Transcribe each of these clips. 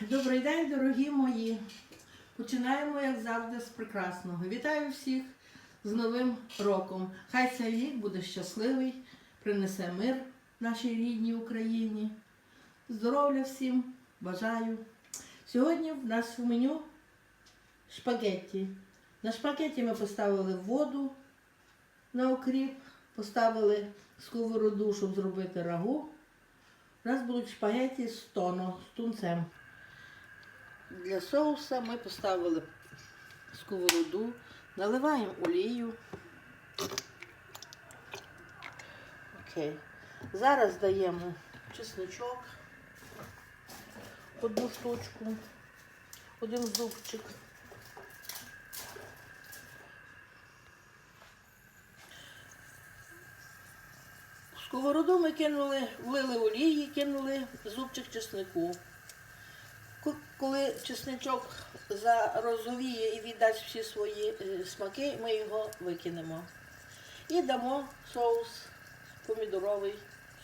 Добрий день, дорогі мої. Починаємо, як завжди, з прекрасного. Вітаю всіх з Новим роком. Хай цей рік буде щасливий, принесе мир нашій рідній Україні. Здоров'я всім бажаю. Сьогодні в нас в меню шпагетті. На шпагетті ми поставили воду на окріп, поставили сковороду, щоб зробити рагу. У нас будуть шпагеті з тоно, з тунцем. Для соуса ми поставили сковороду, наливаємо олію. Окей. Зараз даємо чесничок, одну штучку, один зубчик. Сковороду ми кинули, влили олії, кинули зубчик чеснику. Коли чесничок зарозовіє і віддасть всі свої е, смаки, ми його викинемо. І дамо соус помідоровий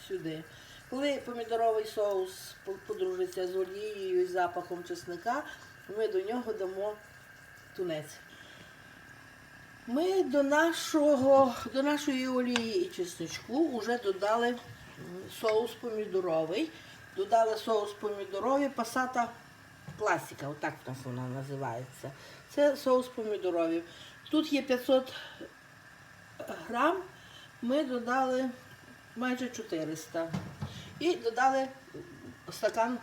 сюди. Коли помідоровий соус подружиться з олією і запахом чесника, ми до нього дамо тунець. Ми до, нашого, до нашої олії і чесничку вже додали соус помідоровий. Додали соус помідоровий пасата класика, отак в нас вона називається. Це соус помідоровий. Тут є 500 грам, ми додали майже 400. І додали стакан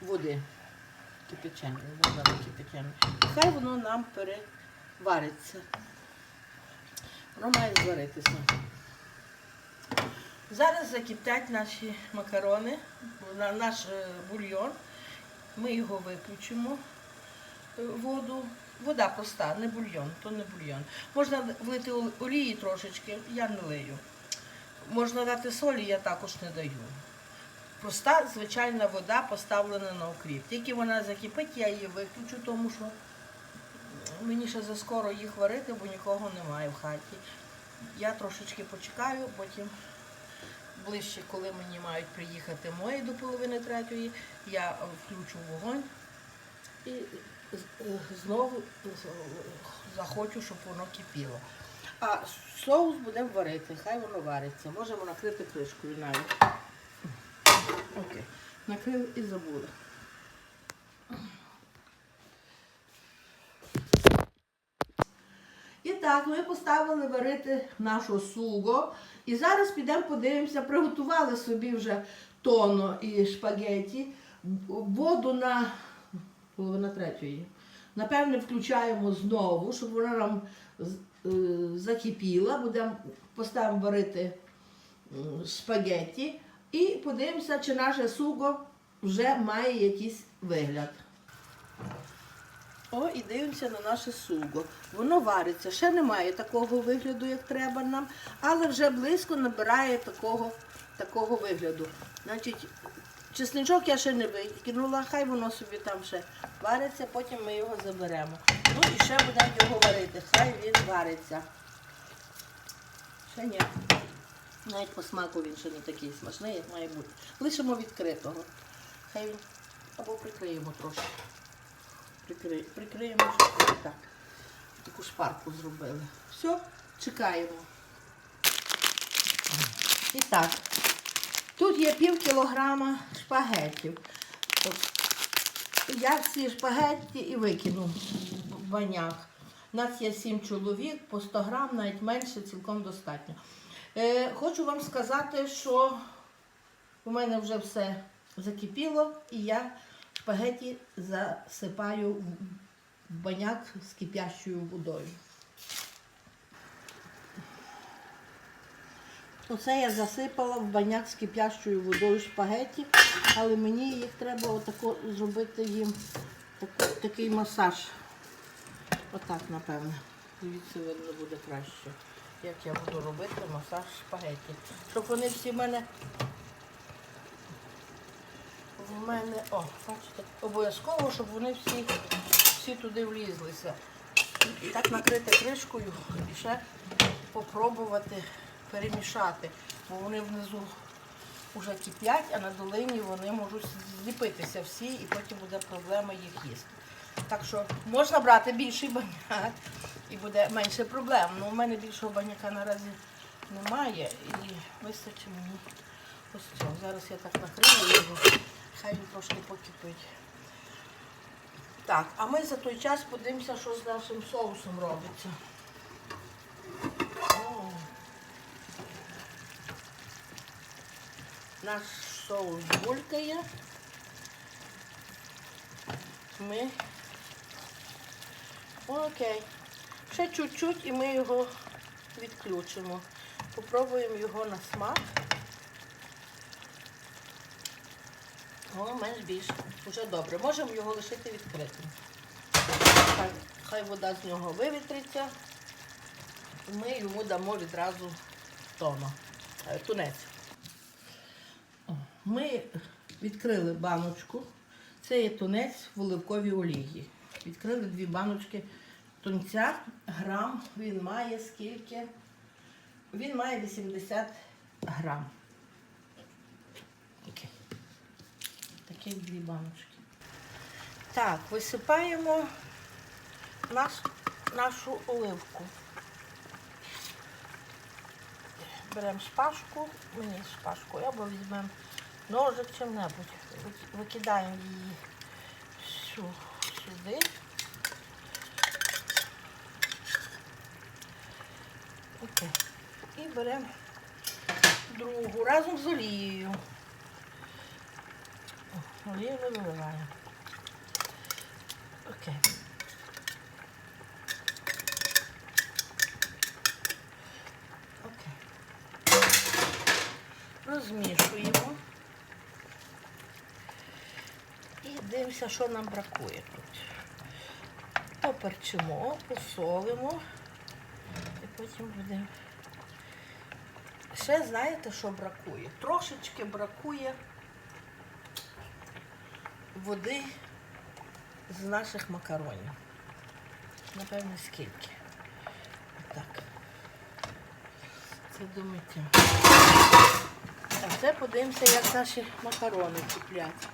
води кипяченої. Хай воно нам перевариться. Воно має зваритися. Зараз закиптять наші макарони, наш е, бульйон. Ми його виключимо. е, Воду. Вода проста, не бульйон, то не бульйон. Можна влити олії трошечки, я не лию. Можна дати солі, я також не даю. Проста звичайна вода поставлена на окріп. Тільки вона закипить, я її виключу, тому що мені ще заскоро їх варити, бо нікого немає в хаті. Я трошечки почекаю, потім ближче, коли мені мають приїхати мої до половини третьої, я е, включу вогонь і е, знову захочу, щоб воно кипіло. А соус будемо варити, хай воно вариться. Можемо накрити кришкою навіть. Окей. Накрили і забули. І так, ми поставили варити нашу суго. І зараз підемо подивимося, приготували собі вже тоно і шпагеті. Воду на половина третьої. Напевне, включаємо знову, щоб вона нам е, закипіла. Будемо поставимо варити шпагеті. І подивимося, чи наше суго вже має якийсь вигляд. О, і дивимося на наше суго. Воно вариться. Ще немає такого вигляду, як треба нам, але вже близько набирає такого, такого вигляду. Значить, чесничок я ще не викинула, хай воно собі там ще вариться, потім ми його заберемо. Ну і ще будемо його варити. Хай він вариться. Ще ні. Навіть по смаку він ще не такий смачний, як має бути. Лишимо відкритого. Хай він або прикриємо трошки. Прикри... Прикриємо щоб так. Таку шпарку зробили. Все, чекаємо. І так. Тут є пів кілограма шпагетів. Я всі шпагетті і викину в баняк. У нас є сім чоловік, по 100 грам, навіть менше, цілком достатньо. Е, хочу вам сказати, що у мене вже все закипіло, і я шпагеті засипаю в баняк з кипящою водою. Оце я засипала в баняк з кипящою водою шпагеті, але мені їх треба отако зробити їм такий масаж. Отак, напевно. Звідси видно буде краще. Як я буду робити масаж шпагеті. Щоб вони всі в мене. В мене, о, бачите, обов'язково, щоб вони всі, всі туди влізлися. І так накрити кришкою і ще попробувати перемішати, бо вони внизу вже кип'ять, а на долині вони можуть зліпитися всі і потім буде проблема їх їсти. Так що можна брати більший баняк і буде менше проблем. Ну, у мене більшого баняка наразі немає і вистачить мені ось цього. Зараз я так накрию його, хай він трошки покипить. Так, а ми за той час подивимося, що з нашим соусом робиться. О. Наш соус булькає. Ми. Окей. Ще чуть-чуть і ми його відключимо. Попробуємо його на смак. О, менш більше. Уже добре. Можемо його лишити відкритим. Хай, хай вода з нього вивітриться. Ми йому дамо відразу тоно, е, тунець. Ми відкрили баночку. Це є тунець в оливковій олії. Відкрили дві баночки тунця. Грам він має скільки? Він має 80 грам. Окей. Такі дві баночки. Так, висипаємо наш, нашу оливку. Беремо шпажку, мені шпажку, або візьмемо ножик чим-небудь. Викидаємо її всю сюди. Окей. І беремо другу разом з олією. О, Олію не виливаємо. Окей. Окей. Розмішуємо. І дивимося, що нам бракує тут. Поперчимо, посолимо. І потім будемо. Ще знаєте, що бракує? Трошечки бракує води з наших макаронів. Напевно, скільки. Отак. Це думайте. А це подивимося, як наші макарони киплять.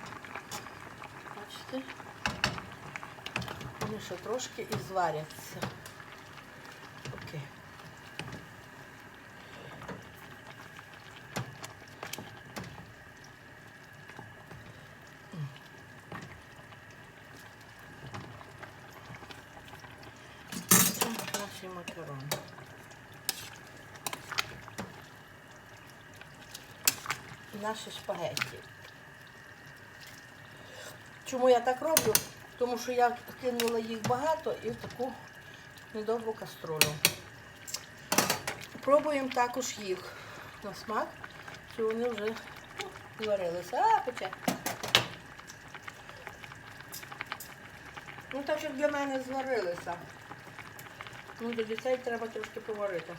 Бачите? Вони ще трошки і зваряться. Окей. Це І наші шпагетті. Чому я так роблю? Тому що я кинула їх багато і в таку недовгу каструлю. Пробуємо також їх на смак, чи вони вже ну, зварилися. А, пече. Ну так, щоб для мене зварилися. Ну, до дітей треба трошки поварити.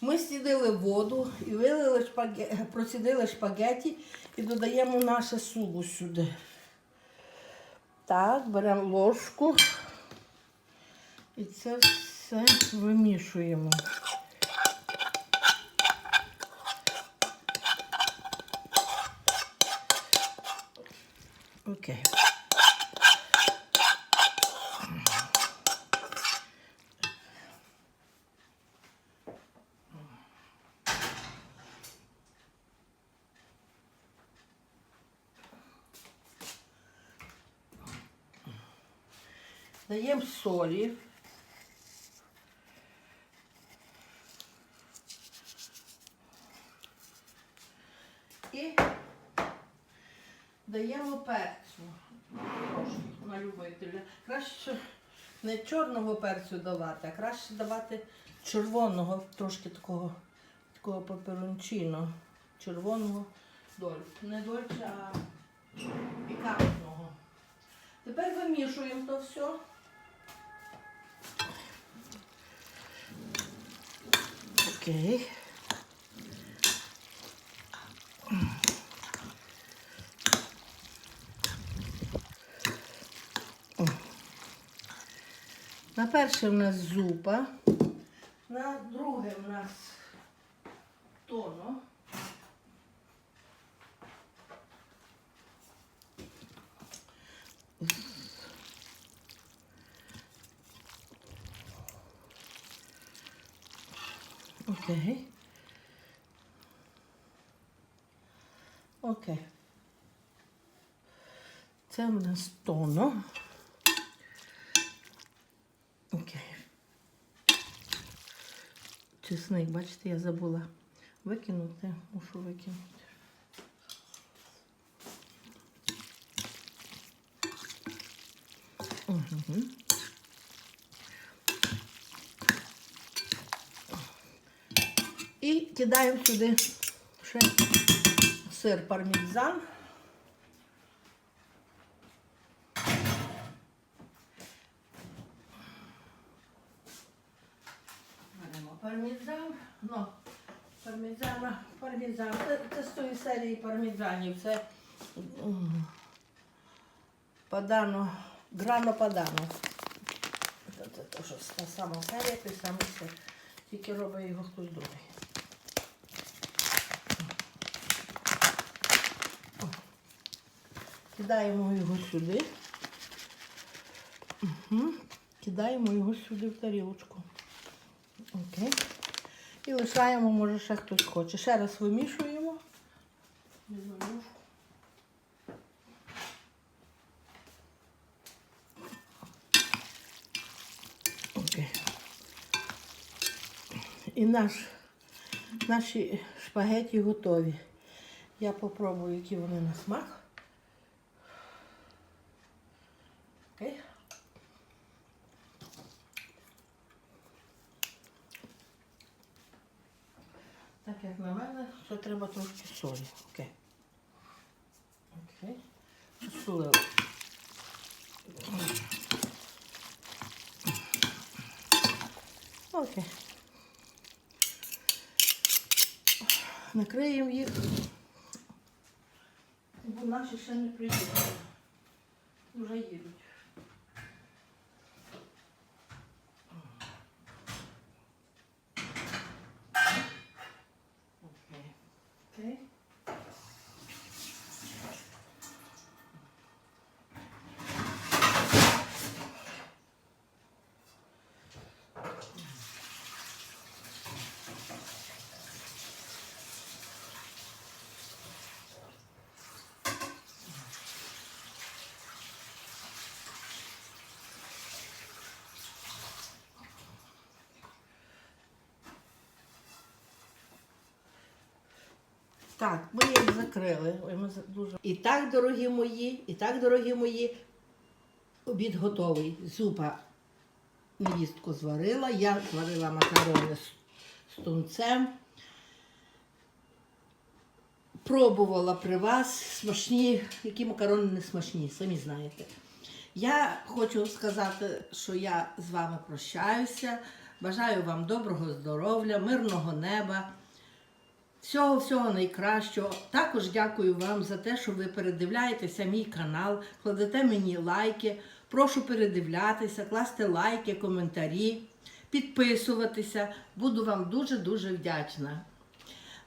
Ми стідили воду і вилили шпаге... процідили шпагеті і додаємо наше сулу сюди. Так, беремо ложку і це все вимішуємо. Окей. Даємо солі. І даємо перцю. Трошки на любителя. Краще не чорного перцю давати, а краще давати червоного, трошки такого, такого пеперончино. Червоного доль. Не дольче, а пікантного. Тепер вимішуємо то все. Окей. На перше в нас зупа. На друге у нас тоно. Окей. Окей. Це в нас тоно. Окей. Чесник, бачите, я забула викинути. Мушу викинути. Угу. І кидаємо сюди ще сир пармезан. Беремо пармезан. Ну, пармезана, пармезан. Це, це з тої серії пармезанів. Це падано, грано падано. Це, це, те, що та сама серія, той самий сир. Тільки робить його хтось другий. Кидаємо його сюди. Угу. Кидаємо його сюди в тарілочку. Окей. І лишаємо, може, ще хтось хоче. Ще раз вимішуємо. Окей. І наш, наші шпагеті готові. Я попробую, які вони на смак. Окей. Так як на мене, що треба трошки солі. Окей. Окей. Накриємо їх, бо наші ще не приїдуть. Вже їдуть. Окей. Окей. Так, ми їх закрили. Ой, ми дуже... І так, дорогі мої, і так, дорогі мої, обід готовий. Зупа невістку зварила, я зварила макарони з, тунцем. Пробувала при вас смачні, які макарони не смачні, самі знаєте. Я хочу сказати, що я з вами прощаюся. Бажаю вам доброго здоров'я, мирного неба. Всього всього найкращого. Також дякую вам за те, що ви передивляєтеся мій канал, кладете мені лайки. Прошу передивлятися, класти лайки, коментарі, підписуватися. Буду вам дуже-дуже вдячна.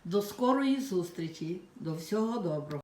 До скорої зустрічі. До всього доброго.